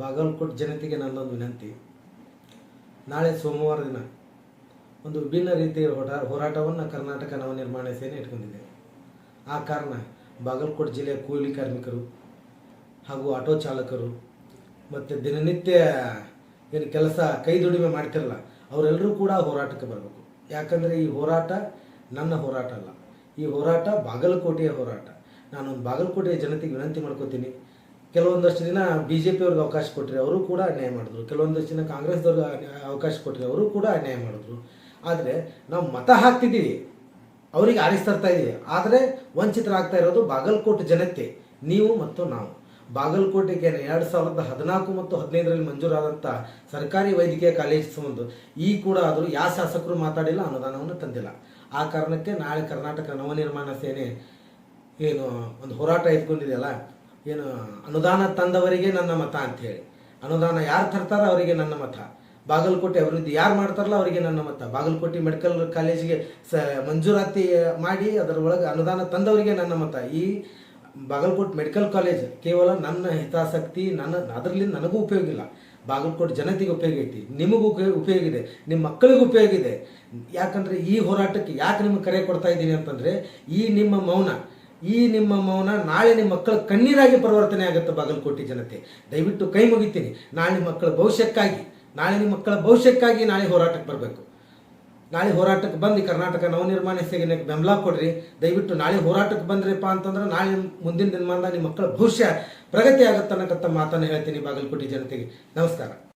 ಬಾಗಲಕೋಟೆ ಜನತೆಗೆ ನನ್ನೊಂದು ವಿನಂತಿ. ನಾಳೆ ಸೋಮವಾರ ದಿನ ಒಂದು ವಿಭಿನ್ನ ರೀತಿಯ ಹೋರಾ ಹೋರಾಟವನ್ನು ಕರ್ನಾಟಕ ನವನಿರ್ಮಾಣ ಸೇನೆ ಇಟ್ಕೊಂಡಿದೆ. ಆ ಕಾರಣ ಬಾಗಲಕೋಟೆ ಜಿಲ್ಲೆಯ ಕೂಲಿ ಕಾರ್ಮಿಕರು ಹಾಗೂ ಆಟೋ ಚಾಲಕರು ಮತ್ತು ದಿನನಿತ್ಯ ಏನು ಕೆಲಸ ಕೈ ದುಡಿಮೆ ಮಾಡ್ತಿರಲ್ಲ, ಅವರೆಲ್ಲರೂ ಕೂಡ ಹೋರಾಟಕ್ಕೆ ಬರಬೇಕು. ಯಾಕಂದರೆ ಈ ಹೋರಾಟ ನನ್ನ ಹೋರಾಟ ಅಲ್ಲ. ಈ ಹೋರಾಟ ಬಾಗಲಕೋಟೆಯ ಹೋರಾಟ. ನಾನೊಂದು ಬಾಗಲಕೋಟೆಯ ಜನತೆಗೆ ವಿನಂತಿ ಮಾಡ್ಕೋತೀನಿ. ಕೆಲವೊಂದಷ್ಟು ದಿನ ಬಿ ಜೆ ಪಿಯವ್ರಿಗೆ ಅವಕಾಶ ಕೊಟ್ಟರೆ ಅವರು ಕೂಡ ಅನ್ಯಾಯ ಮಾಡಿದ್ರು. ಕೆಲವೊಂದಷ್ಟು ದಿನ ಕಾಂಗ್ರೆಸ್ದವ್ರಿಗೆ ಅವಕಾಶ ಕೊಟ್ಟರೆ ಅವರು ಕೂಡ ಅನ್ಯಾಯ ಮಾಡಿದ್ರು. ಆದರೆ ನಾವು ಮತ ಹಾಕ್ತಿದ್ದೀವಿ. ಅವರಿಗೆ ಆರಿಸ್ತಾ ಇದ್ದೀವಿ. ಆದರೆ ವಂಚಿತರಾಗ್ತಾ ಇರೋದು ಬಾಗಲಕೋಟೆ ಜನತೆ ನೀವು ಮತ್ತು ನಾವು. ಬಾಗಲಕೋಟೆಗೆ ಎರಡು ಸಾವಿರದ ಹದಿನಾಲ್ಕು ಮತ್ತು ಹದಿನೈದರಲ್ಲಿ ಮಂಜೂರಾದಂಥ ಸರ್ಕಾರಿ ವೈದ್ಯಕೀಯ ಕಾಲೇಜ್ ಸಂಬಂಧ ಈ ಕೂಡ ಆದರೂ ಯಾವ ಶಾಸಕರು ಮಾತಾಡಿಲ್ಲ, ಅನುದಾನವನ್ನು ತಂದಿಲ್ಲ. ಆ ಕಾರಣಕ್ಕೆ ನಾಳೆ ಕರ್ನಾಟಕ ನವನಿರ್ಮಾಣ ಸೇನೆ ಏನು ಒಂದು ಹೋರಾಟ ಇಟ್ಕೊಂಡಿದೆಯಲ್ಲ ಏನು, ಅನುದಾನ ತಂದವರಿಗೆ ನನ್ನ ಮತ ಅಂಥೇಳಿ ಅನುದಾನ ಯಾರು ತರ್ತಾರೋ ಅವರಿಗೆ ನನ್ನ ಮತ. ಬಾಗಲಕೋಟೆ ಅಭಿವೃದ್ಧಿ ಯಾರು ಮಾಡ್ತಾರಲ್ಲ ಅವರಿಗೆ ನನ್ನ ಮತ. ಬಾಗಲಕೋಟೆ ಮೆಡಿಕಲ್ ಕಾಲೇಜಿಗೆ ಸ, ಮಂಜೂರಾತಿ ಮಾಡಿ ಅದರೊಳಗೆ ಅನುದಾನ ತಂದವರಿಗೆ ನನ್ನ ಮತ. ಈ ಬಾಗಲಕೋಟೆ ಮೆಡಿಕಲ್ ಕಾಲೇಜ್ ಕೇವಲ ನನ್ನ ಹಿತಾಸಕ್ತಿ, ನನ್ನ ಅದರಲ್ಲಿ ನನಗೂ ಉಪಯೋಗ ಇಲ್ಲ. ಬಾಗಲಕೋಟೆ ಜನತೆಗೆ ಉಪಯೋಗ ಐತಿ. ನಿಮಗೂ ಉಪಯೋಗ ಇದೆ. ನಿಮ್ಮ ಮಕ್ಕಳಿಗೂ ಉಪಯೋಗ ಇದೆ. ಯಾಕಂದರೆ ಈ ಹೋರಾಟಕ್ಕೆ ಯಾಕೆ ನಿಮಗೆ ಕರೆ ಕೊಡ್ತಾ ಇದ್ದೀನಿ ಅಂತಂದರೆ, ಈ ನಿಮ್ಮ ಮೌನ. ಈ ನಿಮ್ಮ ಮೌನ ನಾಳೆ ನಿಮ್ಮ ಮಕ್ಕಳ ಕಣ್ಣೀರಾಗಿ ಪರಿವರ್ತನೆ ಆಗುತ್ತೆ ಬಾಗಲಕೋಟೆ ಜನತೆ. ದಯವಿಟ್ಟು ಕೈ ಮುಗಿತೀನಿ. ನಾಳೆ ಮಕ್ಕಳ ಭವಿಷ್ಯಕ್ಕಾಗಿ, ನಾಳೆ ನಿಮ್ಮ ಮಕ್ಕಳ ಭವಿಷ್ಯಕ್ಕಾಗಿ ನಾಳೆ ಹೋರಾಟಕ್ಕೆ ಬರಬೇಕು. ನಾಳೆ ಹೋರಾಟಕ್ಕೆ ಬಂದು ಕರ್ನಾಟಕ ನವನಿರ್ಮಾಣ ಸೇನೆ ಬೆಂಬಲ ಕೊಡ್ರಿ. ದಯವಿಟ್ಟು ನಾಳೆ ಹೋರಾಟಕ್ಕೆ ಬಂದ್ರಪ್ಪ ಅಂತಂದ್ರೆ ನಾಳೆ ಮುಂದಿನ ದಿನಮಾನದ ನಿಮ್ಮ ಮಕ್ಕಳ ಭವಿಷ್ಯ ಪ್ರಗತಿ ಆಗುತ್ತೆ ಅನ್ನಕಂಥ ಮಾತನ್ನು ಹೇಳ್ತೀನಿ ಬಾಗಲಕೋಟೆ ಜನತೆಗೆ. ನಮಸ್ಕಾರ.